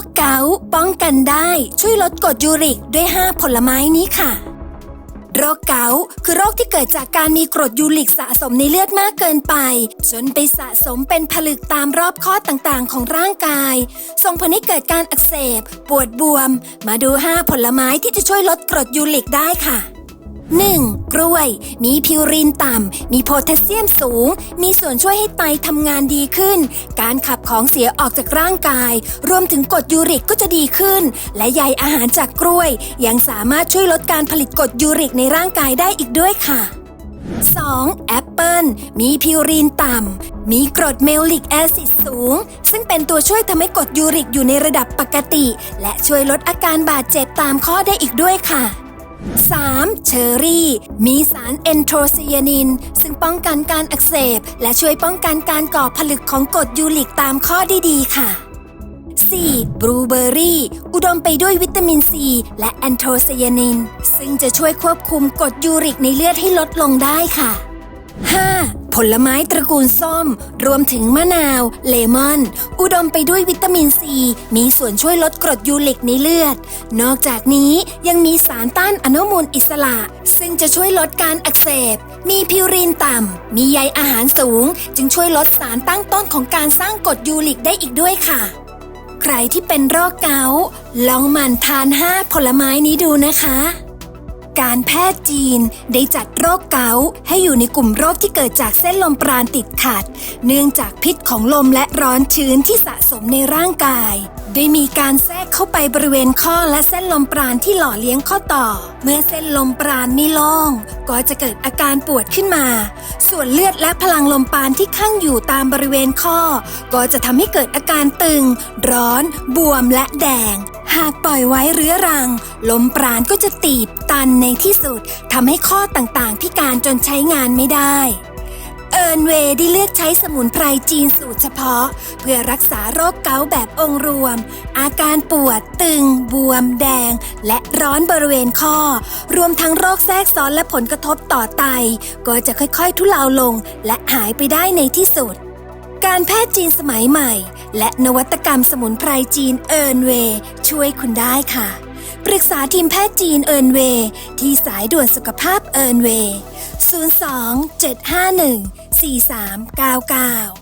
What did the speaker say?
คเกาต์ป้องกันได้ช่วยลดกรดยูริกด้วย 5 ผลไม้นี้ค่ะ โรคเกาต์คือโรคที่เกิดจากการมีกรดยูริกสะสมในเลือดมากเกินไป จนไปสะสมเป็นผลึกตามรอบข้อต่างๆ ของร่างกาย ส่งผลให้เกิดการอักเสบ ปวดบวม มาดู 5 ผลไม้ที่จะช่วยลดกรดยูริกได้ค่ะ 1. กล้วย มีพิวรินต่ำ มีโพแทสเซียมสูง มีส่วนช่วยให้ไตทำงานดีขึ้น การขับของเสียออกจากร่างกาย รวมถึงกรดยูริกก็จะดีขึ้น และใยอาหารจากกล้วย ยังสามารถช่วยลดการผลิตกรดยูริกในร่างกายได้อีกด้วยค่ะ 2. แอปเปิลมีพิวรีนต่ำ มีกรดเมลลิกแอซิดสูง ซึ่งเป็นตัวช่วยทำให้กรดยูริกอยู่ในระดับปกติ และช่วยลดอาการบาดเจ็บตามข้อได้อีกด้วยค่ะ 3. เชอร์รี่ มีสารเอนโทรไซยานิน ซึ่งป้องกันการอักเสบ และช่วยป้องกันการก่อผลึกของกรดยูริกตามข้อได้ดีค่ะ 4. บลูเบอร์รี่ อุดมไปด้วยวิตามินซี และแอนโทไซยานิน ซึ่งจะช่วยควบคุมกรดยูริกในเลือดให้ลดลงได้ค่ะ 5. ผลไม้ตระกูลส้ม รวมถึงมะนาว เลมอน อุดมไปด้วยวิตามินซี มีส่วนช่วยลดกรดยูริกในเลือด นอกจากนี้ยังมีสารต้านอนุมูลอิสระ ซึ่งจะช่วยลดการอักเสบ มีพิวรีนต่ำ มีใยอาหารสูง จึงช่วยลดสารตั้งต้นของการสร้างกรดยูริกได้อีกด้วยค่ะ ใครที่เป็นโรคเกาต์ลองหมั่นทาน5ผลไม้นี้ดูนะคะ การแพทย์จีนได้จัดโรคเกาต์ให้อยู่ในกลุ่มโรคที่เกิดจากเส้นลมปราณติดขัด เนื่องจากพิษของลมและร้อนชื้นที่สะสมในร่างกายได้มีการแทรกเข้าไปบริเวณข้อและเส้นลมปราณที่หล่อเลี้ยงข้อต่อ เมื่อเส้นลมปราณไม่โล่งก็จะเกิดอาการปวดขึ้นมา ส่วนเลือดและพลังลมปราณที่ข้างอยู่ตามบริเวณข้อ ก็จะทำให้เกิดอาการตึง ร้อน บวมและแดง หากปล่อยไว้เรื้อรัง ลมปราณก็จะตีบตันในที่สุดทำให้ข้อต่างๆ พิการจนใช้งานไม่ได้เอิร์นเวย์ได้เลือกใช้สมุนไพรจีนสูตรเฉพาะ เพื่อรักษาโรคเกาต์แบบองค์รวม อาการปวดตึง บวม แดง และร้อนบริเวณข้อ รวมทั้งโรคแทรกซ้อนและผลกระทบต่อไต ก็จะค่อยๆ ทุเลาลงและหายไปได้ในที่สุด การแพทย์จีนสมัยใหม่ และนวัตกรรมสมุนไพรจีนเอิร์นเวย์ ช่วยคุณได้ค่ะ ปรึกษาทีมแพทย์จีนเอิร์นเวย์ที่สายด่วนสุขภาพเอิร์นเวย์ 02 751 4399